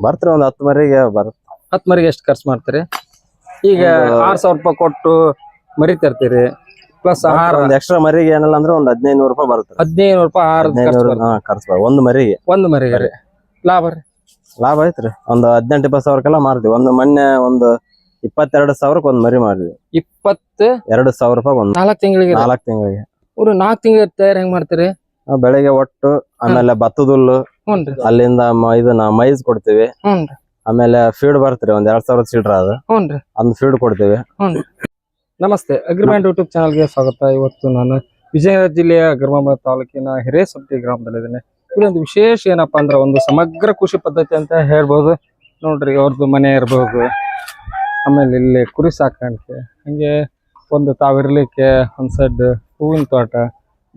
ಬರ್ತೀರಿ ಒಂದ್ ಹತ್ತು ಮರಿಗೆ ಬರುತ್ತೆ ಹತ್ತು ಮರಿಗೆ ಎಷ್ಟು ಖರ್ಚು ಮಾಡ್ತೀರಿ? ಈಗ ಆರ್ ಸಾವಿರ ರೂಪಾಯಿ ಕೊಟ್ಟು ಮರಿ ತರ್ತೀರಿ ಪ್ಲಸ್ ಆಹಾರ. ಒಂದ್ ಎಕ್ಸ್ಟ್ರಾ ಮರಿಗೆ ಏನಲ್ಲ ಅಂದ್ರೆ ಒಂದ್ ಹದಿನೈದು ನೂರು ರೂಪಾಯಿ ಬರುತ್ತೆ. ಹದಿನೈದು ರೂಪಾಯಿ ಆಹಾರದ ಖರ್ಚು ಹದಿನೈದು ಬರುತ್ತೆ. ಹಾ ಖರ್ಚು ಬರುತ್ತೆ. ಒಂದ್ ಮರಿಗೆ. ಒಂದು ಮರಿಗೆ ರೀ. ಲಾಭ ರೀ. ಲಾಭ ಐತ್ರಿ. ಒಂದ್ ಹದಿನೆಂಟು ಇಪ್ಪತ್ತು ಸಾವಿರಕ್ಕೆಲ್ಲ ಮಾರ್ತೀವಿ. ಒಂದು ಮೊನ್ನೆ ಒಂದು ಇಪ್ಪತ್ತೆರಡು ಸಾವಿರಕ್ಕೆ ಒಂದ್ ಮರಿ ಮಾಡಿದ್ವಿ ಇಪ್ಪತ್ತು ಎರಡು ಸಾವಿರ ರೂಪಾಯಿ ಒಂದ್ ನಾಲ್ಕು ತಿಂಗಳಿಗೆ ನಾಲ್ಕು ತಿಂಗಳಿಗೆ. ಇವ್ರು ನಾಲ್ಕು ತಿಂಗಳ ತಯಾರು ಹೆಂಗ್ ಮಾಡ್ತೀರಿ? ಬೆಳಿಗ್ಗೆ ಒಟ್ಟು ಆಮೇಲೆ ಭತ್ತದ ಹುಲ್ಲು ಅಲ್ಲಿಂದ ಮ- ಇದನ್ನ ಮೈಸ್ ಕೊಡ್ತೀವಿ. ಆಮೇಲೆ ಫೀಡ್ ಬರ್ತೀರಿ ಒಂದ್ ಎರಡ್ ಸಾವಿರದ ಸೀಟರ್ ಅದು. ಅಂದ್ ಫೀಡ್ ಕೊಡ್ತೀವಿ. ನಮಸ್ತೆ ಅಗ್ರಿಮೆಂಟ್ ಯೂಟ್ಯೂಬ್ ಚಾನಲ್ಗೆ ಸ್ವಾಗತ. ಇವತ್ತು ನಾನು ವಿಜಯನಗರ ಜಿಲ್ಲೆಯ ಅಗ್ರಮ ತಾಲೂಕಿನ ಹಿರೇಸೊಟ್ಟಿ ಗ್ರಾಮದಲ್ಲಿದ್ದೇನೆ. ಇಲ್ಲೊಂದು ವಿಶೇಷ ಏನಪ್ಪಾ ಅಂದ್ರೆ ಒಂದು ಸಮಗ್ರ ಕೃಷಿ ಪದ್ಧತಿ ಅಂತ ಹೇಳ್ಬೋದು. ನೋಡ್ರಿ ಅವ್ರದ್ದು ಮನೆ ಇರ್ಬೋದು. ಆಮೇಲೆ ಇಲ್ಲಿ ಕುರಿ ಸಾಕಾಣಿಕೆ ಹಂಗೆ ಒಂದು ತಾವಿರ್ಲಿಕ್ಕೆ ಒಂದು ಸೈಡ್ ಹೂವಿನ ತೋಟ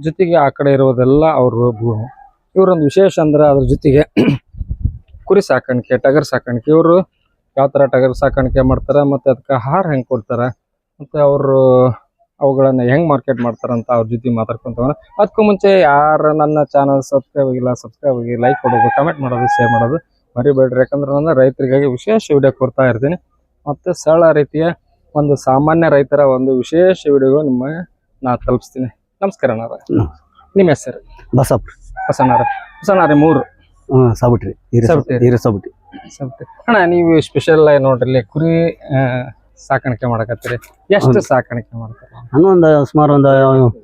ಜೊತೆಗೆ ಆ ಕಡೆ ಇರೋದೆಲ್ಲ ಅವ್ರ ಭೂಮಿ. ಇವರೊಂದು ವಿಶೇಷ ಅಂದ್ರೆ ಅದ್ರ ಜೊತೆಗೆ ಕುರಿ ಸಾಕಾಣಿಕೆ ಟಗರ್ ಸಾಕಾಣಿಕೆ. ಇವರು ಯಾವ ಥರ ಟಗರ್ ಸಾಕಾಣಿಕೆ ಮಾಡ್ತಾರೆ ಮತ್ತು ಅದಕ್ಕೆ ಆಹಾರ ಹೆಂಗೆ ಕೊಡ್ತಾರೆ ಮತ್ತು ಅವರು ಅವುಗಳನ್ನ ಹೆಂಗ್ ಮಾರ್ಕೆಟ್ ಮಾಡ್ತಾರಂತ ಅವ್ರ ಜೊತೆ ಮಾತಾಡ್ಕೊಂತ ಅದಕ್ಕೂ ಮುಂಚೆ ಯಾರು ನನ್ನ ಚಾನಲ್ ಸಬ್ಸ್ಕ್ರೈಬ್ ಆಗಿಲ್ಲ ಸಬ್ಸ್ಕ್ರೈಬ್ ಆಗಿ ಲೈಕ್ ಕೊಡೋದು ಕಮೆಂಟ್ ಮಾಡೋದು ಶೇರ್ ಮಾಡೋದು ಮರಿಬೇಡ್ರಿ. ಯಾಕಂದ್ರೆ ನಾನು ರೈತರಿಗಾಗಿ ವಿಶೇಷ ವಿಡಿಯೋ ಕೊಡ್ತಾ ಇರ್ತೀನಿ. ಮತ್ತು ಸರಳ ರೀತಿಯ ಒಂದು ಸಾಮಾನ್ಯ ರೈತರ ಒಂದು ವಿಶೇಷ ವಿಡಿಯೋ ನಿಮ್ಮ ನಾ ತಲುಪಿಸ್ತೀನಿ. ನಮಸ್ಕಾರ ನಾರ ನಿಮ್ಮ ಹೆಸರು? ಬಸಪ್ಪ. ಹೊಸನಾರ ಹೊಸನಾರಿ ಮೂರು. ಹ್ಮ್ ಸಾಬಿಟ್ರಿ ಹಿರಿ ಸಾಬಿಟ್ರಿ. ಹಿರಿ ಸಾಬಿಟ್ರಿ ಸರಿ. ಅಣ್ಣ ನೀವು ಸ್ಪೆಷಲ್ ನೋಡ್ರಿ ಇಲ್ಲಿ ಕುರಿ ಆ, ಸಾಕಾಣಿಕೆ ಮಾಡಕತ್ತೀರಿ. ಎಷ್ಟು ಸಾಕಾಣಿಕೆ ಮಾಡ್ತಾರೆ? ಒಂದು ಸುಮಾರು ಒಂದು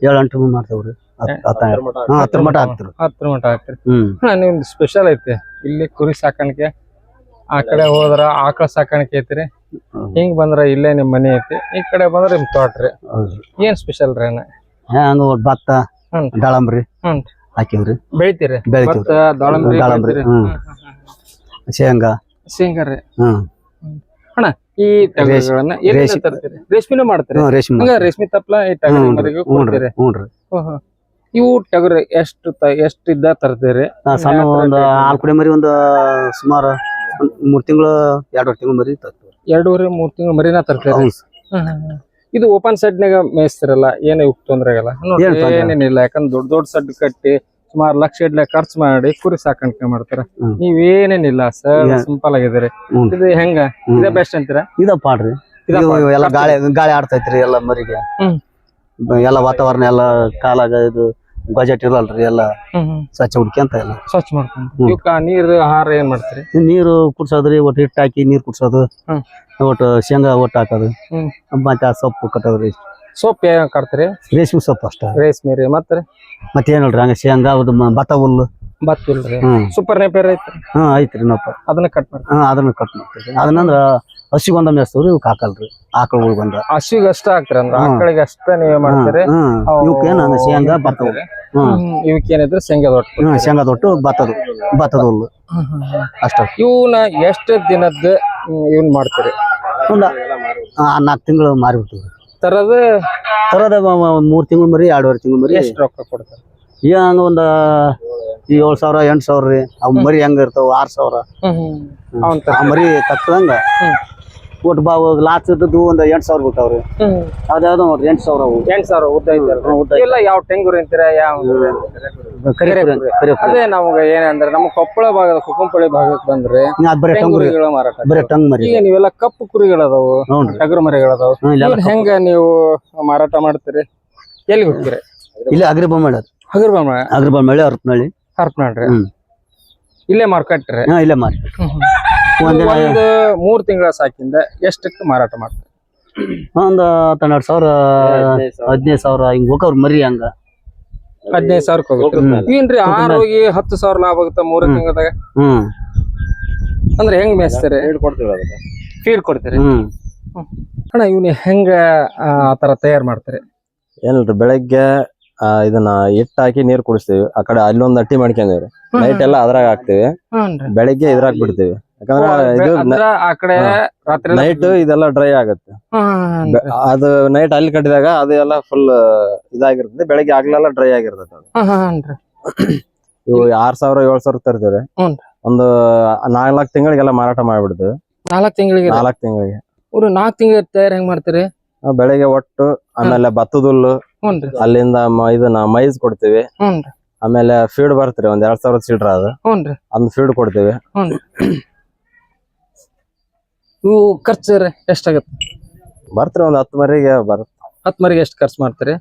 ಏಳು ಎಂಟು ಮಾಡ್ತೇವ್ರಿ. ಹತ್- ಹತ್ತ ಹಾ ಹತ್ತರ ಮಟ ಹಾಕ್ತಿರು ಹತ್ತು ಮಟ ಹಾಕ್ತೀರಿ. ಹ್ಮ್. ಹಾ ನಿಮ್ದು ಸ್ಪೆಷಲ್ ಐತೆ. ಇಲ್ಲಿ ಕುರಿ ಸಾಕಾಣಿಕೆ ಆ ಕಡೆ ಹೋದ್ರ ಆಕಳ ಸಾಕಾಣಿಕೆ ಐತ್ರಿ. ಹೌದು. ಹಿಂಗ್ ಬಂದ್ರ ಇಲ್ಲೇ ನಿಮ್ ಮನೆ ಐತಿ. ಈ ಕಡೆ ಬಂದ್ರ ನಿಮ್ ತೋಟ್ರಿ. ಹೌದು. ಏನ್ ಸ್ಪೆಷಲ್ ರೀ ಅಣ್ಣ? ಹಂಗ ಭತ್ತ ಹ್ಮ್. ದಾಳಂಬ್ರಿ. ಹ್ಮ್. ಹಾಕಿವ್ರಿ? ಬೆಳಿತೀರಿ? ದಾಳಂಬ್ರಿ ದಾಳಂಬ್ರಿ? ಹ್ಮ್. ಶೇಂಗಾ. ಶೇಂಗಾ ರೀ. ಹ್ಮ್. ಈ ಟಗರುಗಳನ್ನ ಎಲ್ಲಿಂದ ರೇಷ್ಮೆ- ತರ್ತೀರಿ? ರೇಷ್ಮೆನೂ ಮಾಡ್ತೀರಿ? ಹ್ಮ್ ರೇಷ್ಮೆ ಹಂಗ ರೇಷ್ಮೆ ತಪ್ಪಲ ಈ ಟಗರಿ ಹ್ಞೂ ಮರಿಗೂ ಹ್ಞೂ ಕೊಡ್ತೀರಿ. ಹ್ಞೂ ಓಹೋ. ಇವು ಟಗರು ಎಷ್ಟು ತ- ಎಷ್ಟು ಇದ್ದ ತರ್ತೀರಿ? ಸಣ್ಣ ಯಾವ ಒಂದು ಕುಡಿ ಮರಿ ಒಂದು ಸುಮಾರು ಒಂದ್ ಮೂರ್ ತಿಂಗಳು ಎರಡೂವರೆ ತಿಂಗಳು ಮರಿ ತರ್ತೀವಿ ಎರಡೂವರೆ ಮೂರ್ ತಿಂಗಳು ಮರಿನ ತರ್ತೀರಿ? ಹೌದು. ಸರ್. ಹ್ಮ್, ಹ್ಮ್, ಹ್ಮ್. ಇದು ಓಪನ್ ಸೆಡ್ ನಾಗ ಮೇಯಿಸ್ತಿರಲ್ಲ ಏನೇ ತೊಂದ್ರೆ ಆಗಲ್ಲ. ಏನೇನಿಲ್ಲ ಯಾಕಂದ್ರೆ ದೊಡ್ಡ ದೊಡ್ಡ ಸೆಡ್ ಕಟ್ಟಿ ಸುಮಾರು ಲಕ್ಷ ಇಡ್ಲೆ ಖರ್ಚು ಮಾಡಿ ಕುರಿ ಸಾಕಾಣಿಕೆ ಮಾಡ್ತಾರ. ನೀವೇನೇನಿಲ್ಲ ಸರ್ ಸಿಂಪಲ್ ಆಗಿದ್ದೀರಿ ಇದು ಹೆಂಗ. ಇದೇ ಬೆಸ್ಟ್ ಅಂತೀರಾ ಇದ ಪಾಡ್ರಿ. ಎಲ್ಲ ಗಾಳಿ ಗಾಳಿ ಆಡ್ತೈತ್ರಿ ಎಲ್ಲ ಮರಿಗೆ. ಎಲ್ಲ ವಾತಾವರಣ ಎಲ್ಲ ಕಾಲಾಗ ಇದು ಬಜೆಟ್ ಇರಲ್ರಿ ಎಲ್ಲ. ಸ್ವಚ್ಛ ಹುಡ್ಕ್ಯಂತ ಎಲ್ಲ. ಸ್ವಚ್ಛ ಮಾಡ್ಕೊಂಡು ಇವಕ್ಕ ನೀರು ಆಹಾರ ಏನ್ ಮಾಡ್ತೀರಿ? ನೀರು ಕುಡ್ಸೋದ್ರಿ ಒಟ್ಟು ಹಿಟ್ಟು ಹಾಕಿ ನೀರು ಕುಡ್ಸೋದು. ಹ್ಮ್. ಒಟ್ಟು ಶೇಂಗಾ ಒಟ್ಟು ಹಾಕೋದು. ಹ್ಮ್. ಮತ್ತೆ ಆ ಸೊಪ್ಪು ಕಟ್ಟೋದ್ರಿ. ಸೊಪ್ಪು ಏನ್ ಕಟ್ತೀರಿ? ರೇಷ್ಮೆ ಸೊಪ್ಪು ಅಷ್ಟ. ರೇಷ್ಮೆ ರೀ ಮತ್ತೆ ಮತ್ತೆ ಏನಲ್ರಿ ಹಂಗ ಶೇಂಗಾ ಅದು ಮ- ಭತ್ತ ಹುಲ್ಲು. ಭತ್ತ ಹುಲ್ರಿ ಹ್ಮ್. ಸೂಪರ್ ನೇಪೇರ್ ಐತ್ರಿ? ಹಾ ಐತ್ರಿ ನಪ್ಪ. ಅದನ್ನ ಕಟ್ ಮಾಡಿ ಹಾ ಅದನ್ನ ಕಟ್ ಮಾಡ್ತೀವಿ. ಅದನ್ನಂದ್ರ ಹಸಿಗೊಂದ ಮೇಸ್ತವ್ರಿ ಇವ್ ಹಾಕಲ್ರಿ. ಆಕಳುಗಳು ಬಂದ. ಹಸಿಗೆ ಅಷ್ಟ ಹಾಕ್ತೀರಿ ಅಂದ್ರೆ ಆಕಳಿಗೆ ಅಷ್ಟ ನೀವೇ ಮಾಡ್ತೀರಿ? ಇವಕ್ಕೇನ ಶೇಂಗಾ ಭತ್ತ ಇವಕ್ಕೇನಿದ್ರೆ ಶೇಂಗಾ ದೊಡ್ಡ ಹ್ಮ್ ಶೇಂಗಾ ದೊಟ್ಟು ಬತ್ತದು. ಬತ್ತದ ಹುಲ್ಲು. ಅಷ್ಟ. ಇವನ್ನ ಎಷ್ಟು ದಿನದ ಇವನ್ ಮಾಡ್ತೀರಿ? ಒಂದ ನಾಲ್ಕು ತಿಂಗಳು ಮಾರಿಬಿಡ್ತೀವಿ ತರದ ತರದ ಮೂರ್ ತಿಂಗಳು ಮರಿ ಎರಡೂವರೆ ತಿಂಗಳು ಮರಿ. ಎಷ್ಟು ರೊಕ್ಕ ಕೊಡ್ತಾರೆ? ಈ ಹಂಗ ಒಂದ ಏಳು ಸಾವಿರ ಎಂಟು ಸಾವಿರ ರೀ. ಅವ್ ಮರಿ ಹೆಂಗ ಇರ್ತಾವ? ಆರ್ ಸಾವಿರ. ಮರಿ ತಕ್ಕದಂಗ. ಒಟ್ಟು ಬಾವ್ ಇದ್ದದ್ದು ಒಂದ್ ಎಂಟು ಸಾವಿರ ಬಿಟ್ಟಾವ್ರಿ. ಅದ್ಯಾವ್ದು ನೋಡ್ರಿ ಎಂಟು ಸಾವಿರ ಅವು ಎಂಟ್ ಸಾವಿರ ಉದ್ದ ಇಲ್ಲ ಯಾವ ಟೆಂಗೂರ್ ಅಂತೀರ ಯಾವ. ಅದೇ ನಮ್ಗೆ ಏನಂದ್ರೆ ನಮ್ಮ ಕೊಪ್ಪಳ ಭಾಗದ ಕುಕ್ಕಂಪಳ್ಳಿ ಭಾಗಕ್ಕೆ ಬಂದ್ರೆ ಬರೀ ಟೆಂಗುರಿಗಳ ಮಾರಾಟ ಬರೀ ಟಂಗ್ ಮರಿ. ಈಗ ನೀವೆಲ್ಲ ಕಪ್ಪು ಕುರಿಗಳದಾವು ಟಗ್ರ ಮರಿಗಳದಾವು. ಹೆಂಗ ನೀವು ಮಾರಾಟ ಮಾಡ್ತೀರಿ? ಎಲ್ಲಿ ಹೋಗ್ತೀರಿ? ಇಲ್ಲಿ ಅಗ್ರಿಬ ಮಾಡಿ ಹಗರ್ಬಾಮ ಅಗ್ರಿಬ ಮಳೆ ಹರಪನಹಳ್ಳಿ ಹರ್ಪನಾಡ್ರಿ ಹ್ಮ್. ಇಲ್ಲೇ ಮಾರ್ಕೆಟ್ ರೀ ಹಾ ಇಲ್ಲೇ ಮಾಡಿ ಒಂದಿನ ಒಂದು ಮೂರ್ ತಿಂಗಳ ಸಾಕಿಂದ ಎಷ್ಟಕ್ಕೆ ಮಾರಾಟ ಮಾಡ್ತಾರೆ? ಒಂದು ಹನ್ನೆರಡು ಸಾವಿರ ಹದಿನೈದು ಸಾವಿರ. ಹಿಂಗ್ ಹೋಗವ್ರ ಮರಿ ಹಂಗ. ಹದಿನೈದು ಸಾವಿರಕ್ಕೆ ಹೋಗುತ್ತೆ. ಏನ್ರಿ ಆರು ಹೋಗಿ ಹತ್ತು ಸಾವಿರ ಲಾಭ ಆಗುತ್ತೆ ಮೂರು. ತಿಂಗಳದಾಗ? ಹ್ಮ್. ಅಂದ್ರೆ ಹೆಂಗ್ ಮೇಸ್ತಾರೆ ಫೀಲ್ ಫೀಡ್ ಕೊಡ್ತೀರಿ? ಹ್ಮ್. ಅಣ್ಣ ಇವ್ನ ಹೆಂಗ ಆ ತರ ತಯಾರು ಮಾಡ್ತಾರೆ? ಏನಿಲ್ರಿ ಬೆಳಗ್ಗೆ ಆ, ಇದನ್ನ ಹಿಟ್ಟು ಹಾಕಿ ನೀರ್ ಕುಡಿಸ್ತೀವಿ. ಆ ಕಡೆ ಅಲ್ಲೊಂದ್ ಅಟ್ಟಿ ಮಾಡ್ಕೊಂಡಿವ್ರಿ ನೈಟ್ ಎಲ್ಲ ಅದ್ರಾಗ ಹಾಕ್ತಿವಿ. ಬೆಳಿಗ್ಗೆ ಇದ್ರಾಗ ಬಿಡ್ತೀವಿ. ಯಾಕಂದ್ರ ಆ ಕಡೆ ರಾತ್ರಿ ನೈಟ್ ಇದೆಲ್ಲ ಡ್ರೈ ಆಗುತ್ತೆ. ಅದು ನೈಟ್ ಅಲ್ಲಿ ಕಟ್ಟಿದಾಗ ಅದು ಎಲ್ಲ ಫುಲ್ ಇದಾಗಿರ್ತದೆ. ಬೆಳಗ್ಗೆ ಆಗ್ಲೆಲ್ಲ ಡ್ರೈ ಆಗಿರ್ತದೆ. ಇವು ಆರ್ ಸಾವಿರ ಏಳ್ ಸಾವಿರ ತರ್ತೀವಿ ಹ್ಞೂನ್ರಿ. ಒಂದು ನಾಲ್ಕ್ ತಿಂಗಳಿಗೆಲ್ಲ ಮಾರಾಟ ಮಾಡ್ಬಿಡ್ತೀವಿ ನಾಲ್ಕ್ ತಿಂಗಳಿಗೆ ನಾಲ್ಕ್ ತಿಂಗಳಿಗೆ. ಇವ್ರು ನಾಲ್ಕ್ ತಿಂಗಳ ತಯಾರಿ ಹೆಂಗ್ ಮಾಡ್ತೀರಿ? ಬೆಳಿಗ್ಗೆ ಒಟ್ಟು ಆಮೇಲೆ ಭತ್ತದ ಹುಲ್ಲು ಅಲ್ಲಿಂದ ಇದನ್ನ ಮೈಸ್ ಕೊಡ್ತೀವಿ. ಆಮೇಲೆ ಫೀಡ್ ಬರ್ತೀರಿ ಒಂದ್ ಎರಡ್ ಸಾವಿರದ ಸೀಟ್ರ ಅದು ಅಂದ್ ಫೀಡ್ ಕೊಡ್ತೀವಿ. ಇವು ಖರ್ಚು ಎಷ್ಟಾಗತ್ತೆ ಬರ್ತ್ರಿ ಒಂದ್ ಹತ್ತು ಮರಿಗೆ ಬರುತ್ತೆ. ಹತ್ತು ಮರಿಗೆ ಎಷ್ಟು ಖರ್ಚು ಮಾಡ್ತೀರಿ?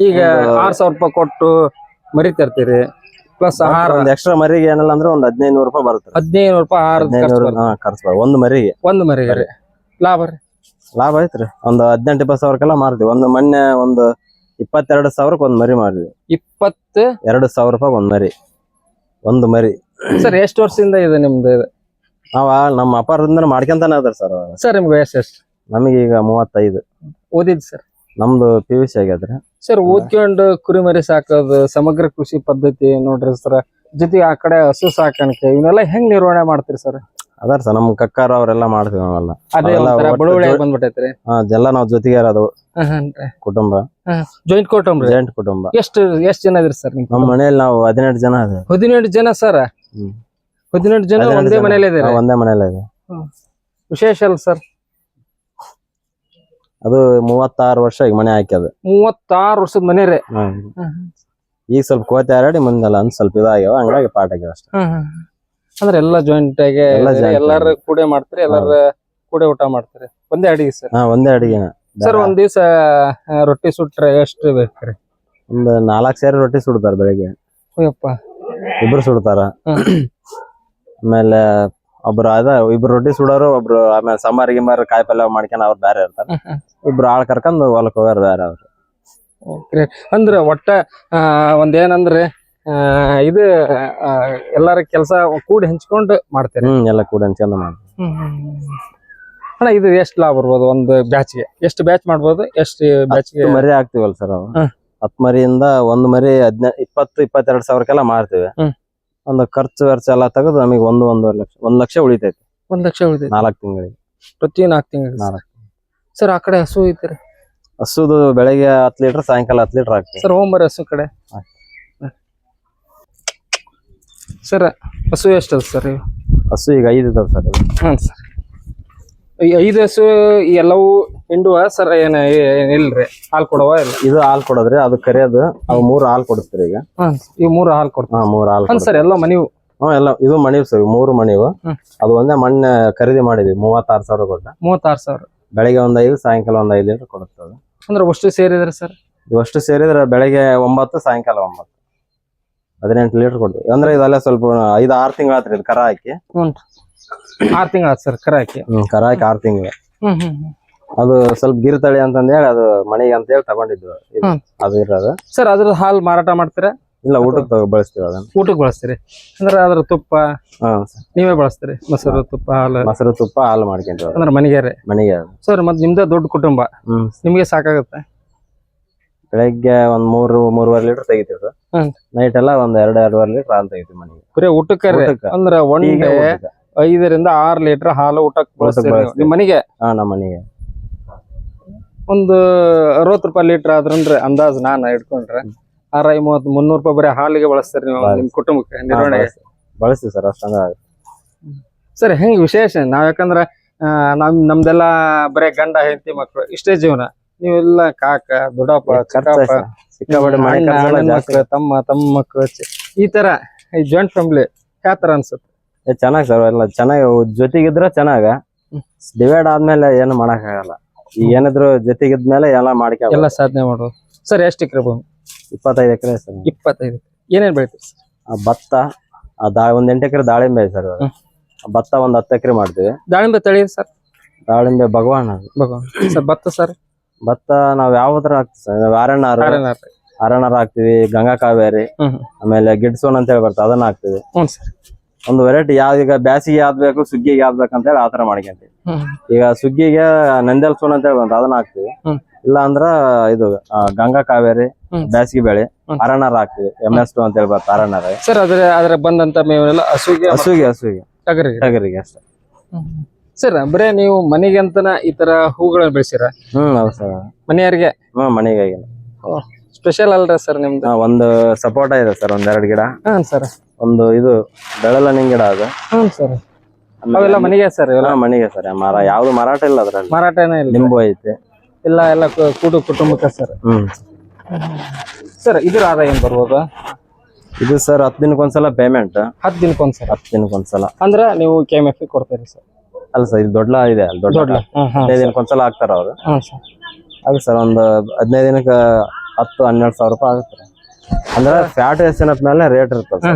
ಈಗ ಆರ್ ಸಾವಿರ ರೂಪಾಯಿ ಕೊಟ್ಟು ಮರಿ ತರ್ತೀರಿ ಪ್ಲಸ್ ಆಹಾರ. ಒಂದ್ ಎಕ್ಸ್ಟ್ರಾ ಮರಿಗೆ ಏನಲ್ಲ ಅಂದ್ರೆ ಒಂದ್ ಹದಿನೈದು ನೂರು ರೂಪಾಯಿ ಬರುತ್ತೆ ಹದಿನೈದು ರೂಪಾಯಿ ಆಹಾರ ಖರ್ಚು ಬರುತ್ತೆ. ಒಂದು ಮರಿಗೆ. ಒಂದು ಮರಿಗೆ ರೀ. ಲಾಭ ರೀ. ಲಾಭ ಐತ್ರಿ. ಒಂದು ಹದಿನೆಂಟು ಇಪ್ಪತ್ತು ಸಾವಿರಕ್ಕೆಲ್ಲ ಮಾರ್ತೀವಿ ಒಂದು ಮೊನ್ನೆ ಒಂದು ಇಪ್ಪತ್ತೆರಡು ಸಾವಿರಕ್ಕೆ ಒಂದ್ ಮರಿ ಮಾಡಿದ್ವಿ. ಇಪ್ಪತ್ತು ಎರಡು ಸಾವಿರ ರೂಪಾಯಿ ಒಂದ್ ಮರಿ. ಒಂದು ಮರಿ. ಸರ್ ಎಷ್ಟು ವರ್ಷದಿಂದ ಇದೆ ನಿಮ್ದು ಇದು? ನಾವ ನಮ್ಮ ಅಪಾರದಿಂದ ಮಾಡ್ಕೊಂತಾನೆ ಅದ್ರ ಸರ್ ಸರ್ ನಿಮ್ಗೆ ವಯಸ್ಸು ಎಷ್ಟು? ನಮಗೆ ಈಗ ಮೂವತ್ತೈದು. ಓದಿದ್ ಸರ್? ನಮ್ದು ಪಿ ಯು ಸಿ ಆಗ್ಯಾದ್ರಿ ಸರ್ ಓದ್ಕೊಂಡು ಕುರಿಮರಿ ಸಾಕೋದು ಸಮಗ್ರ ಕೃಷಿ ಪದ್ಧತಿ ನೋಡ್ರಿ ಸರ್. ಜೊತೆಗೆ ಆ ಕಡೆ ಹಸು ಸಾಕಾಣಿಕೆ ಇವನ್ನೆಲ್ಲ ಹೆಂಗ್ ನಿರ್ವಹಣೆ ಮಾಡ್ತೀರಿ ಸರ್? ಅದಾರ ಸರ್ ನಮ್ ಕಕ್ಕಾರ ಅವರೆಲ್ಲ ಮಾಡ್ತೀವಿ ನಾವೆಲ್ಲ. ಅದೇ ಒಂಥರ ಬಂದ್ಬಿಟ್ಟೈತ್ರಿ ಹಾ ಎಲ್ಲ ನಾವ್ ಜೊತೆಗೆ ಇರೋದು ಕುಟುಂಬ. ಜಾಯಿಂಟ್ ಕುಟುಂಬ ಜಾಯಿಂಟ್ ಕುಟುಂಬ. ಎಷ್ಟು ಎಷ್ಟ್ ಜನ ಇದ್ರಿ ಸರ್ ನಿಮ್ ನಮ್ಮ ಮನೆಯಲ್ಲಿ ನಾವು ಹದಿನೆಂಟು ಜನ ಅದ ಹದಿನೆಂಟು ಜನ ಸರ್? ಹ್ಮ್. ಹದಿನೆಂಟು ಜನ ಒಂದೇ. ಮನೇಲಿ ಇದ್ದೀರಿ? ಒಂದೇ ಮನೇಲಿ ಇದೆ ವಿಶೇಷ ಅಲ್ಲ ಸರ್? ಅದು ಮೂವತ್ತಾರು ವರ್ಷ ಈಗ ಮನೆ ಹಾಕ್ಯದ. ಮೂವತ್ತಾರು ವರ್ಷದ ಮನೆ ರೀ. ಈಗ ಸ್ವಲ್ಪ ಕೋತೆ ಹರಡಿ ಮುಂದೆಲ್ಲ ಅಂದ್ ಸ್ವಲ್ಪ ಇದಾಗ್ಯಾವ ಹಂಗಾಗಿ ಪಾಠ ಆಗ್ಯಾವ ಅಷ್ಟೇ. ಅಂದ್ರೆ ಎಲ್ಲ ಜಾಯಿಂಟ್ ಆಗಿ ಎಲ್ಲಾರು ಕೂಡೆ ಮಾಡ್ತಾರೆ ಎಲ್ಲಾರು ಕೂಡೆ ಊಟ ಮಾಡ್ತಾರೆ? ಒಂದೇ ಅಡಿಗೆ ಸರ್? ಹಾ ಒಂದೇ ಅಡಿಗೆ ಸರ್ ಒಂದ್ ದಿವ್ಸ ರೊಟ್ಟಿ ಸುಟ್ರೆ ಎಷ್ಟು ಬೇಕ್ರಿ? ಒಂದ್ ನಾಲ್ಕು ಸೇರಿ ರೊಟ್ಟಿ ಸುಡ್ತಾರ ಬೆಳಿಗ್ಗೆ. ಅಯ್ಯಪ್ಪ ಇಬ್ರು ಸುಡ್ತಾರ. ಆಮೇಲೆ ಒಬ್ರು ಅದ ಇಬ್ರು ರೊಟ್ಟಿ ಸುಡೋರು ಒಬ್ರು ಆಮೇಲೆ ಸಾಂಬಾರ್ ಗಿಂಬಾರ್ ಕಾಯಿ ಪಲ್ಯ ಮಾಡ್ಕೊಂಡ್ ಅವ್ರು ಬೇರೆ ಇರ್ತಾರೆ. ಇಬ್ರು ಆಳ್ ಕರ್ಕೊಂಡು ಹೊಲಕ್ ಹೋಗಾರ ಬೇರೆ ಅವ್ರು. ಓಕೆ. ಅಂದ್ರ ಒಟ್ಟ ಒಂದೇನಂದ್ರೆ ಇದು ಎಲ್ಲಾರ ಕೆಲಸ ಕೂಡಿ ಹಂಚ್ಕೊಂಡು ಮಾಡ್ತೇನೆ ಹ್ಮ್ ಎಲ್ಲ ಕೂಡ ಹಂಚ್ಕೊಂಡು ಮಾಡ್ತೇನೆ ಅಣ್ಣ ಇದು ಎಷ್ಟು ಲಾಭ ಬರ್ಬೋದು ಒಂದು ಬ್ಯಾಚ್ಗೆ? ಎಷ್ಟು ಬ್ಯಾಚ್ ಮಾಡ್ಬೋದು ಎಷ್ಟು ಬ್ಯಾಚ್ಗೆ? ಮರಿ ಹಾಕ್ತಿವಲ್ಲ ಸರ್ ಅವು ಹ್ಮ್. ಹತ್ತು ಮರಿಯಿಂದ ಒಂದ್ ಮರಿ ಹದಿನ ಇಪ್ಪತ್ತು ಇಪ್ಪತ್ತೆರಡು ಸಾವಿರಕ್ಕೆಲ್ಲ ಮಾರ್ತೀವಿ. ಒಂದು ಖರ್ಚು ವರ್ಚ ಎಲ್ಲ ತೆಗೆದು ನಮಗೆ ಒಂದು ಒಂದೂವರೆ ಲಕ್ಷ ಒಂದ್ ಲಕ್ಷ ಉಳಿತೈತಿ. ಒಂದ್ ಲಕ್ಷ ಉಳಿತೈತಿ. ನಾಲ್ಕು ತಿಂಗಳಿಗೆ. ಪ್ರತಿ ನಾಲ್ಕು ತಿಂಗಳು ನಾಲ್ಕು ಸರ್ ಆ ಕಡೆ ಹಸು ಐತ್ರಿ. ಹಸುದು ಬೆಳಗ್ಗೆ ಹತ್ತು ಲೀಟರ್ ಸಾಯಂಕಾಲ ಹತ್ತು ಲೀಟರ್ ಹಾಕ್ತಿವಿ. ಸರ್ ಹೋಗ್ಬರ್ರಿ ಹಸು ಕಡೆ. ಸರ್ ಹಸು ಎಷ್ಟದ ಸರ್ ಇವು? ಹಸು ಈಗ ಐದು ಇದಾವೆ ಸರ್ ಹಾಂ ಸರ್. ಈ ಐದು ಹಸು ಎಲ್ಲವೂ ಹಿಂಡುವ ಸರ್ ಏನ ಇಲ್ರಿ ಹಾಲ್ ಕೊಡವ ಇಲ್ಲ? ಇದು ಹಾಲ್ ಕೊಡೋದ್ರಿ ಅದು ಕರಿಯೋದು ಅವು ಮೂರು ಹಾಲ್ ಕೊಡಿಸ್ತೀರಿ ಈಗ. ಹಾಂ ಈ ಮೂರು ಹಾಲ್ ಕೊಡ್ತಾವ. ಹಾ ಮೂರು ಹಾಲು ಸರ್ ಎಲ್ಲ ಮನಿ ಹ್ಮ್ ಎಲ್ಲ ಇದು ಮಣಿವು ಸರ್ ಮೂರು ಮಣಿವು ಅದು ಒಂದೇ ಮಣ್ಣ ಖರೀದಿ ಮಾಡಿದ್ವಿ ಮೂವತ್ತಾರು ಸಾವಿರ ಕೊಟ್ಟ. ಮೂವತ್ತಾರು ಸಾವಿರ. ಬೆಳಿಗ್ಗೆ ಒಂದ್ ಐದು ಸಾಯಂಕಾಲ ಒಂದ್ ಐದು ಲೀಟರ್ ಕೊಡುತ್ತದೆ ಅಂದ್ರೆ ಅಷ್ಟು ಸೇರಿದ್ರೆ ಸರ್? ಇವಷ್ಟು ಸೇರಿದ್ರೆ ಬೆಳಿಗ್ಗೆ ಒಂಬತ್ತು ಸಾಯಂಕಾಲ ಒಂಬತ್ತು. ಹದಿನೆಂಟು ಲೀಟರ್ ಕೊಡ್ತೀವಿ. ಅಂದ್ರೆ ಇದೆಲ್ಲ ಸ್ವಲ್ಪ ಐದು ಆರು ತಿಂಗಳ ಆತ್ರಿ ಇದು ಕರ ಹಾಕಿ. ಹ್ಞೂ. ಆರು ತಿಂಗಳ ಸರ್ ಕರ ಹಾಕಿ. ಹ್ಮ್ ಕರ ಹಾಕಿ ಆರು ತಿಂಗಳು. ಹ್ಮ್ ಹ್ಮ್ ಹ್ಮ್. ಅದು ಸ್ವಲ್ಪ ಗಿರ್ತಳಿ ಅಂತಂದೇಳಿ ಅದು ಮನೆಗೆ ಅಂತ ಹೇಳಿ ತಗೊಂಡಿದ್ವಿ ಇದು- ಹ್ಮ್. ಅದು ಇರೋದು. ಸರ್ ಅದ್ರ ಹಾಲು ಮಾರಾಟ ಮಾಡ್ತೀರಾ? ಇಲ್ಲ ಊಟಕ್ಕೆ ತಗೋ ಬಳಸ್ತೀವಿ ಅದನ್ನ. ಊಟಕ್ಕೆ ಬಳಸ್ತೀರಿ? ಅಂದ್ರೆ ಅದ್ರ ತುಪ್ಪ? ಹ್ಮ್ ನೀವೇ ಬಳಸ್ತೀರಿ? ಮೊಸರು ತುಪ್ಪ ಹಾಲು? ಮೊಸರು ತುಪ್ಪ ಹಾಲು ಮಾಡ್ಕೊಂತೀವಿ ಅದು. ಅಂದ್ರೆ ಮನೆಗೆ ಮನೆಗೆ ಅದು. ಸರ್ ಮತ್ತೆ ನಿಮ್ದೇ ದೊಡ್ಡ ಕುಟುಂಬ. ಹ್ಮ್. ನಿಮ್ಗೆ ಸಾಕಾಗುತ್ತೆ? ಬೆಳಗ್ಗೆ ಒಂದ್ ಮೂರು ಮೂರುವರೆ ಲೀಟರ್ ತೆಗಿತೀವಿ ಸರ್. ಹ್ಮ್. ನೈಟ್ ಎಲ್ಲ ಒಂದ್ ಎರಡು ಎರಡೂವರೆ ಲೀಟರ್ ಹಾಲು ತೆಗಿತೀವಿ ಮನೆಗೆ. ಬರೀ ಊಟಕ್ಕೆ ಅಂದ್ರೆ ಊಟಕ್ಕೆ. ಅಂದ್ರ ಒನ್ ಟೀಗೆ ಡೇ ಊಟಕ್ಕೆ. ಐದರಿಂದ ಆರ್ ಲೀಟರ್ ಹಾಲು ಊಟಕ್ಕೆ ಬಳಸ್ತೀರಿ ನೀವು. ಬಳಸ್ತೀವಿ. ನಿಮ್ ಮನೆಗೆ? ಹಾ ನಮ್ಮ ಮನೆಗೆ. ಒಂದು ಅರವತ್ತು ರೂಪಾಯಿ ಲೀಟರ್ ಆದ್ರಂದ್ರೆ ಅಂದಾಜ್ ನಾನು ಇಟ್ಕೊಂಡ್ರೆ. ಆರ ಮೂವತ್ ಮುನ್ನೂರು ರೂಪಾಯಿ ಬರೀ ಹಾಲಿಗೆ ಬಳಸ್ತೀರಿ ನೀವು. ನಿಮ್ ಕುಟುಂಬಕ್ಕೆ ನಿರ್ವಹಣೆ ನಿರ್ವಹಣೆಗೆ? ಬಳಸ್ತೀವಿ. ಸರ್ ಅಷ್ಟಂಗ ಸರ್ ಹೆಂಗ್ ವಿಶೇಷ? ನಾವ್ ಯಾಕಂದ್ರೆ ನಮ್ ನಮ್ದೆಲ್ಲ ಬರೇ ಗಂಡ ಹೆಂಡತಿ ಮಕ್ಳು ಇಷ್ಟೇ ಜೀವನ. ನೀವೆಲ್ಲ ಕಾಕ ದೊಡ್ಡಪ್ಪ ಚಿಕ್ಕಪ್ಪ ಮಕ್ಳು ತಮ್ಮ ತಮ್ಮ ಮಕ್ಳು ಈ ತರ ಈ ಜಾಯಿಂಟ್ ಫ್ಯಾಮಿಲಿ ಯಾವ ತರ ಅನ್ಸುತ್ತೆ? ಚೆನ್ನಾಗಿ ಸರ್ ಎಲ್ಲ ಚೆನ್ನಾಗಿ ಜೊತೆಗಿದ್ರೆ ಚೆನ್ನಾಗ. ಡಿವೈಡ್ ಆದ್ಮೇಲೆ ಏನು ಮಾಡಕ್ ಆಗಲ್ಲ ಈಗ ಏನಿದ್ರು ಜೊತೆಗಿದ್ಮೇಲೆ ಎಲ್ಲ ಮಾಡ್ಕೊಂಡು ಎಲ್ಲ ಸಾಧನೆ ಮಾಡೋದು ಸರ್ ಎಷ್ಟು ಎಕರೆ ಭೂಮಿ? ಇಪ್ಪತ್ತೈದು ಎಕರೆ ಸರ್. ಇಪ್ಪತ್ತೈದು ಏನೇನ್ ಬೆಳಿತೀವಿ ಸರ್? ಆ ಭತ್ತ ಆ ದಾ ಒಂದ್ ಎಂಟು ಎಕರೆ ದಾಳಿಂಬೆ ಸರ್ ಭತ್ತ ಒಂದ್ ಹತ್ತು ಎಕರೆ ಮಾಡ್ತೀವಿ. ದಾಳಿಂಬೆ ತಳಿ ಸರ್? ದಾಳಿಂಬೆ ಭಗವಾನ್ ಅದು. ಭಗವಾನ್. ಸರ್ ಭತ್ತ ಸರ್? ಭತ್ತ ನಾವ್ ಯಾವ ತರ ಹಾಕ್ತೀವಿ ಸರ್? ಅರಣ್ಯ ಅರಣ್ಯಾರ ಹಾಕ್ತಿವಿ. ಗಂಗಾ ಕಾವೇರಿ ಹ್ಮ್ ಆಮೇಲೆ ಗಿಡ್ಸೋನ್ ಅಂತ ಹೇಳಿ ಬರ್ತದೆ ಅದನ್ನ ಹಾಕ್ತಿವಿ. ಹ್ಞೂ ಸರ್. ಒಂದು ವೆರೈಟಿ ಯಾವ್ದು ಈಗ ಬ್ಯಾಸಿಗೆ ಯಾವ್ದು ಬೇಕು ಸುಗ್ಗಿಗೆ ಯಾವ್ದು ಹೇಳಿ ಆತರ ಮಾಡ್ಕೊಂತೀವಿ. ಈಗ ಸುಗ್ಗಿಗೆ ನಂದಲ್ ಸೋನ್ ಅಂತ ಹೇಳಿ ಬಂತ ಅದನ್ನ ಹಾಕ್ತಿವಿ. ಹ್ಮ್. ಇಲ್ಲ ಅಂದ್ರ ಇದು ಆ, ಗಂಗಾ ಕಾವೇರಿ ಬ್ಯಾಸಗಿ ಬೆಳೆ ಹ್ಮ್. ಅರಣ್ಯಾರ ಹಾಕ್ತಿವಿ. ಎಂ ಎಸ್ ಟು ಅಂತ ಹೇಳಿ ಬರ್ತ ಅರಣ್ಯಾರ ಸರ್ ಅದ್ರ ಅದ್ರ ಬಂದಂತ ಮೇವೆಲ್ಲ ಹಸುಗೆ ಹಸುಗೆ ಹಸುಗೆ ಟಗರಿಗೆ? ಟಗರಿಗೆ ಅಷ್ಟೇ. ಸರ್ ಬರೇ ನೀವು ಮನೆಗೆ ಅಂತನ ಈ ತರ ಹೂಗಳನ್ನ ಬೆಳೆಸಿರ? ಹ್ಮ್ ಹೌದು ಸರ್. ಮನೆಯವರಿಗೆ? ಹ್ಮ್ ಮನೆಗೆ ಸ್ಪೆಷಲ್ ಅಲ್ರ ಸರ್ ನಿಮ್ದು? ಒಂದು ಸಪೋಟ ಇದೆ ಸರ್ ಒಂದೆರಡು ಗಿಡ. ಹಾಂ ಸರ್. ಒಂದು ಇದು ಬೆಳಲನಿಂಗ್ ಗಿಡ ಅದು. ಹ್ಞೂ ಸರ್. ಅವೆಲ್ಲ ಮನೆಗೆ ಸರ್ ಇವೆಲ್ಲ ಹಾ, ಮನೆಗೆ ಸರ್ ಮರ ಯಾವ್ದು ಮಾರಾಟ ಇಲ್ಲ ಅದ್ರಲ್ಲಿ. ಮಾರಾಟನೇ ಇಲ್ಲ. ನಿಂಬು ಐತೆ. ಇಲ್ಲ ಎಲ್ಲ ಕು- ಕೂಡು ಕುಟುಂಬಕ್ಕೆ ಸರ್. ಹ್ಮ್. ಸರ್ ಇದ್ರ ಆದಾಯ ಏನ್ ಬರ್ಬೋದು? ಇದು ಸರ್ ಹತ್ತು ದಿನಕ್ಕೊಂದ್ಸಲ ಪೇಮೆಂಟ್ ಹತ್ತು ದಿನಕ್ಕೊಂದ್ಸಲ ಹತ್ತು ದಿನಕ್ಕೊಂದ್ಸಲ ಅಂದ್ರೆ ನೀವು ಕೆ ಎಂ ಎಫ್ ಕೊಡ್ತೀರಿ ಸರ್. ಅಲ್ಲ ಸರ್ ಇದು ದೊಡ್ಡ ಇದೆ ಅಲ್ಲಿ ದೊಡ್ಡ ದೊಡ್ಡ. ಹ್ಮ್ ಹ್ಮ್ ಹದಿನೈದು ದಿನಕ್ಕೊಂದ್ಸಲ ಹಾಕ್ತಾರ ಅವ್ರು. ಹ್ಮ್ ಸರ್. ಹಾಗೆ ಸರ್ ಒಂದು ಹದಿನೈದು ದಿನಕ್ಕೆ ಹತ್ತು ಹನ್ನೆರಡು ಸಾವಿರ ರೂಪಾಯಿ ಆಗುತ್ತೆ. ಅಂದ್ರೆ ಫ್ಯಾಟ್ ಹೆಸರಿನ ಮೇಲೆ ರೇಟ್ ಇರ್ತದೆ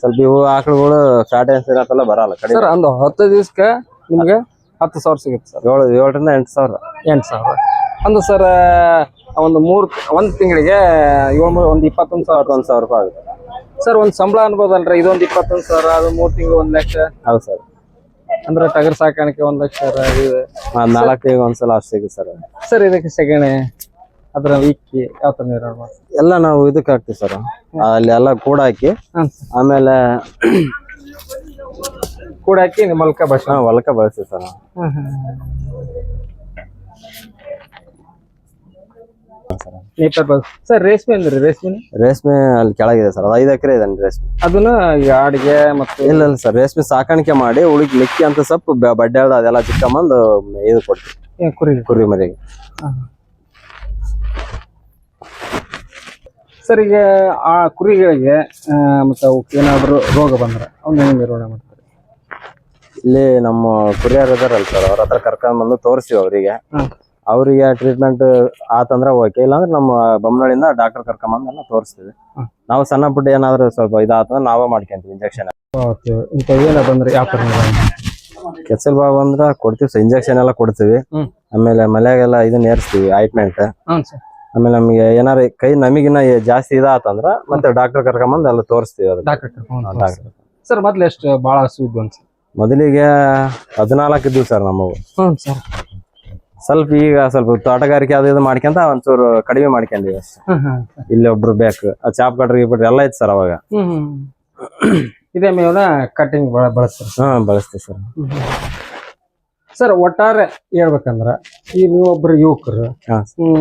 ಸ್ವಲ್ಪ ಇವು ಆಕಳುಗಳು ಫ್ಯಾಟ್ ಹೆಸರಿನ ಎಲ್ಲ ಬರಲ್ಲ ಕಡಿಮೆ. ಸರ್ ಒಂದು ಹತ್ತು ದಿವಸಕ್ಕೆ ನಿಮ್ಗೆ ಹತ್ತು ಸಾವಿರ ಸಿಗುತ್ತೆ ಸರ್ ಏಳು ಏಳರಿಂದ ಎಂಟು ಸಾವಿರ. ಎಂಟು ಸಾವಿರ. ಅಂದ್ರೆ ಸರ್ ಒಂದು ಮೂರು ಒಂದು ತಿಂಗಳಿಗೆ ಏಳು ಮೂರು ಒಂದು ಇಪ್ಪತ್ತೊಂದು ಸಾವಿರ. ಒಂದು ಸಾವಿರ ರೂಪಾಯಿ ಆಗುತ್ತೆ. ಸರ್ ಒಂದು ಸಂಬಳ ಅನ್ಬೋದಲ್ರಿ ಇದೊಂದು ಇಪ್ಪತ್ತೊಂದು ಸಾವಿರ ಅದು ಮೂರು ತಿಂಗಳು ಒಂದು ಲಕ್ಷ. ಹೌದು ಸರ್ ಅಂದ್ರೆ ಟಗರ್ ಸಾಕಾಣಿಕೆ ಒಂದು ಲಕ್ಷ ಇದು. ನಾಲ್ಕಿಗೆ ಒಂದ್ಸಲ ಅಷ್ಟು ಸಿಗುತ್ತೆ ಸರ್ ಸರ್ ಇದಕ್ಕೆ ಸೆಗಣಿ. ಅದರ ಇಕ್ಕಿ ಯಾವ ತರ ನಿರ್ವಹಣೆ ಎಲ್ಲ ನಾವು ಇದಕ್ಕೆ ಹಾಕ್ತಿವಿ ಸರ್. ಅಲ್ಲಿ ಎಲ್ಲ ಕೂಡ ಹಾಕಿ ಆಮೇಲೆ ಕೂಡ ಹಾಕಿ ನಿಮ್ಮ ಮಲ್ಕ ಭಾಷೆ ನಾವು ಹೊಲಕ್ಕೆ ಬಳಸ್ತೀವಿ ಸರ್. ನೇಪರ್ ಬಸ್ ಸರ್ ರೇಷ್ಮೆ ಅಂದ್ರಿ ರೇಷ್ಮೆ ರೇಷ್ಮೆ ಅಲ್ಲಿ ಕೆಳಗಿದೆ ಸರ್ ಅದು ಐದು ಎಕರೆ ಇದೆ ರೇಷ್ಮೆ. ಅದನ್ನ ಈ ಮತ್ತೆ ಮತ್ತು ಇಲ್ಲ ಇಲ್ಲ ಸರ್ ರೇಷ್ಮೆ ಸಾಕಾಣಿಕೆ ಮಾಡಿ ಉಳಿ ಲಿಕ್ಕಿ ಅಂತ ಸ್ವಲ್ಪ ಬ- ಬಡ್ಡೆ ಅದೆಲ್ಲ ಚಿಕ್ಕಮ್ಮಂದು ಇದು ಕೊಡ್ತೀವಿ. ಕುರಿ. ಕುರಿ ಮರಿಗೆ ಸರ್ ಈಗ ಆ ಕುರಿಗಳಿಗೆ ಮತ್ತು ಅವಕ್ಕೆ ಏನಾದ್ರು ರೋಗ ಬಂದ್ರೆ ಅವ್ನ ಹೆಂಗ್ ನಿರ್ವಹಣೆ ಮಾಡ್ತಾರೆ? ಇಲ್ಲಿ ನಮ್ಮ ಕುರಿಯರ್ ಇದಾರಲ್ಲ ಸರ್ ಅವ್ರ ಹತ್ರ ಕರ್ಕೊಂಡ್ ಬಂದು ತೋರಿಸ್ತೀವಿ ಅವರಿಗೆ. ಅವರಿಗೆ ಟ್ರೀಟ್ಮೆಂಟ್ ಆತಂದ್ರೆ ಓಕೆ ಇಲ್ಲಾಂದ್ರೆ ನಮ್ಮ ಬೊಮ್ಮನಳ್ಳಿಯಿಂದ ಡಾಕ್ಟರ್ ಕರ್ಕೊಂಬಂದು ಎಲ್ಲ ತೋರಿಸ್ತೀವಿ. ನಾವು ಸಣ್ಣ ಪುಟ್ಟ ಏನಾದ್ರು ಸ್ವಲ್ಪ ಇದಾತಂದ್ರೆ ನಾವೇ ಮಾಡ್ಕೊಂತೀವಿ ಇಂಜೆಕ್ಷನ್ ಓಕೆ ಇಂಥ ಏನ ಬಂದ್ರೆ ಯಾವ ಕೆಸಲ್ ಬಾಬು ಅಂದ್ರೆ ಕೊಡ್ತೀವಿ ಇಂಜೆಕ್ಷನ್ ಎಲ್ಲ ಕೊಡ್ತೀವಿ. ಆಮೇಲೆ ಮಲೆಗೆಲ್ಲ ಇದನ್ನ ಏರಿಸ್ತೀವಿ ಆಯಿಂಟ್ಮೆಂಟ್ ಆಮೇಲೆ ನಮಗೆ ಏನಾರ ಕೈ ನಮಗಿನ್ನ ಜಾಸ್ತಿ ಇದಾತಂದ್ರ ಮತ್ತೆ ಡಾಕ್ಟರ್ ಕರ್ಕೊಂಬಂದು ಅಲ್ಲಿ ತೋರಿಸ್ತೀವಿ ಅದಕ್ಕೆ ಡಾಕ್ಟರ್ ಡಾಕ್ಟರ್ ಸರ್ ಮೊದ್ಲು ಎಷ್ಟು ಬಹಳ ಹಸು ಇದ್ವು ಅಂತ ಮೊದಲಿಗೆ ಹದಿನಾಲ್ಕು ಇದ್ವು ಸರ್ ನಮ್ಮವು. ಹ್ಞೂ ಸರ್ ಸ್ವಲ್ಪ ಈಗ ಸ್ವಲ್ಪ ತೋಟಗಾರಿಕೆ ಅದು ಇದು ಮಾಡ್ಕೊಂತ ಒಂಚೂರು ಕಡಿಮೆ ಮಾಡ್ಕೊಂಡಿವಿ ಇಲ್ಲಿ ಒಬ್ರು ಬೇಕು. ಆ ಚಾಪ್ ಕಟ್ರಿ ಬಿಡ್ರಿ ಎಲ್ಲ ಐತೆ ಸರ್ ಅವಾಗ. ಇದೇ ಮೇವನ ಕಟಿಂಗ್ ಬಳಸ್ತಾರೆ ಹಾ ಬಳಸ್ತೀವಿ ಸರ್ ಸರ್ ಒಟ್ಟಾರೆ ಹೇಳ್ಬೇಕಂದ್ರ ಈ ನೀವೊಬ್ರು ಯುವಕರು ಹಾ. ಹ್ಮ್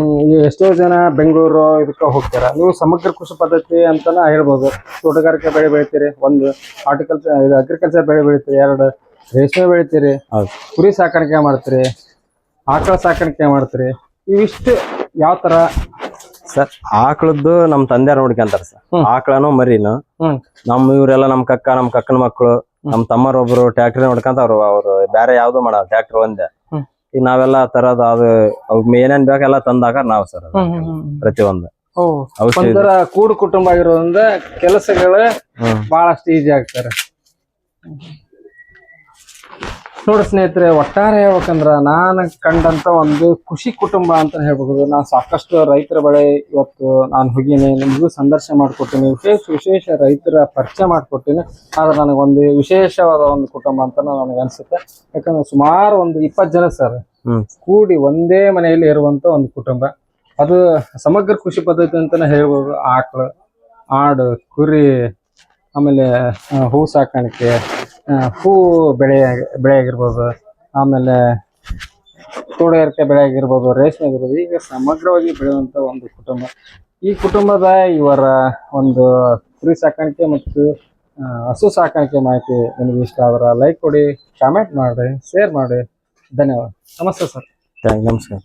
ಎಷ್ಟೋ ಜನ ಬೆಂಗಳೂರು ಇದಕ್ಕೆ ಹೋಗ್ತಾರ? ನೀವು ಸಮಗ್ರ ಕೃಷಿ ಪದ್ಧತಿ ಅಂತಾನ ಹೇಳ್ಬೋದು. ತೋಟಗಾರಿಕೆ ಬೆಳೆ ಬೆಳಿತೀರಿ ಒಂದು ಹಾರ್ಟಿಕಲ್ಚರ್ ಇದು ಅಗ್ರಿಕಲ್ಚರ್ ಬೆಳೆ ಬೆಳಿತೀರಿ ಎರಡು ರೇಷ್ಮೆ ಬೆಳಿತೀರಿ ಹೌದು. ಕುರಿ ಸಾಕಾಣಿಕೆ ಮಾಡ್ತೀರಿ ಆಕಳ ಸಾಕಾಣಿಕೆ ಮಾಡ್ತೀರಿ ಇವಿಷ್ಟು ಯಾವ ತರ? ಸರ್ ಆಕಳದ್ದು ನಮ್ ತಂದೆ ನೋಡ್ಕೊಂತಾರ ಸರ್. ಹ್ಮ್. ಆಕಳನು ಮರಿನು ಹ್ಮ್. ನಮ್ ಇವ್ರೆಲ್ಲ ನಮ್ ಕಕ್ಕ ನಮ್ ಕಕ್ಕನ ಮಕ್ಕಳು ನಮ್ ತಮ್ಮರ್ ಒಬ್ರು ಟ್ಯಾಕ್ಟ್ರಿ ನೋಡ್ಕೊಂತ ಅವ್ರು ಅವ್ರು ಬೇರೆ ಯಾವ್ದು ಮಾಡ ಟ್ಯಾಕ್ಟ್ರಿ ಒಂದೇ. ಈಗ ನಾವೆಲ್ಲ ತರದ್ ಅದು ಏನೇನ್ ಬೇಕೆಲ್ಲ ತಂದಾಗ ನಾವ್ ಸರ್. ಪ್ರತಿಯೊಂದು. ಒಂಥರ ಕೂಡು ಕುಟುಂಬ ಆಗಿರೋದ್ರಿಂದ ಕೆಲಸಗಳು ಬಹಳಷ್ಟು ಈಜಿ ಆಗ್ತಾರೆ. ನೋಡಿ ಸ್ನೇಹಿತರೆ ಒಟ್ಟಾರೆ ಹೇಳ್ಬೇಕಂದ್ರೆ ನಾನು ಕಂಡಂತ ಒಂದು ಖುಷಿ ಕುಟುಂಬ ಅಂತ ಹೇಳ್ಬಹುದು. ನಾನು ಸಾಕಷ್ಟು ರೈತರ ಬಳಿ ಇವತ್ತು ನಾನು ಹೋಗಿನಿ ನಿಮಗೂ ಸಂದರ್ಶನ ಮಾಡಿಕೊಟ್ಟಿನಿ ವಿಶೇಷ ವಿಶೇಷ ರೈತರ ಪರಿಚಯ ಮಾಡಿಕೊಟ್ಟಿನಿ. ಆದ್ರೆ ನನಗೊಂದು ವಿಶೇಷವಾದ ಒಂದು ಕುಟುಂಬ ಅಂತ ನನಗೆ ಅನ್ಸುತ್ತೆ. ಯಾಕಂದ್ರೆ ಸುಮಾರು ಒಂದು ಇಪ್ಪತ್ತು ಜನ ಸರ್ ಕೂಡಿ ಒಂದೇ ಮನೆಯಲ್ಲಿ ಇರುವಂತ ಒಂದು ಕುಟುಂಬ. ಅದು ಸಮಗ್ರ ಕೃಷಿ ಪದ್ಧತಿ ಅಂತಾನೆ ಹೇಳ್ಬೋದು. ಆಕಳು ಆಡು ಕುರಿ ಆಮೇಲೆ ಹೂ ಸಾಕಾಣಿಕೆ ಹೂ ಬೆಳೆ ಬೆಳೆ ಆಗಿರ್ಬೋದು ಆಮೇಲೆ ತೋಟಗಾರಿಕೆ ಬೆಳೆ ಆಗಿರ್ಬೋದು ರೇಷ್ಮೆ ಆಗಿರ್ಬೋದು, ಈಗ ಸಮಗ್ರವಾಗಿ ಬೆಳೆಯುವಂಥ ಒಂದು ಕುಟುಂಬ. ಈ ಕುಟುಂಬದ ಇವರ ಒಂದು ಕುರಿ ಸಾಕಾಣಿಕೆ ಮತ್ತು ಹಸು ಸಾಕಾಣಿಕೆ ಮಾಹಿತಿ ನಿಮಗೆ ಇಷ್ಟ ಆದ್ರೆ ಲೈಕ್ ಕೊಡಿ ಕಾಮೆಂಟ್ ಮಾಡಿ ಶೇರ್ ಮಾಡಿ. ಧನ್ಯವಾದ. ನಮಸ್ತೆ ಸರ್. ನಮಸ್ಕಾರ.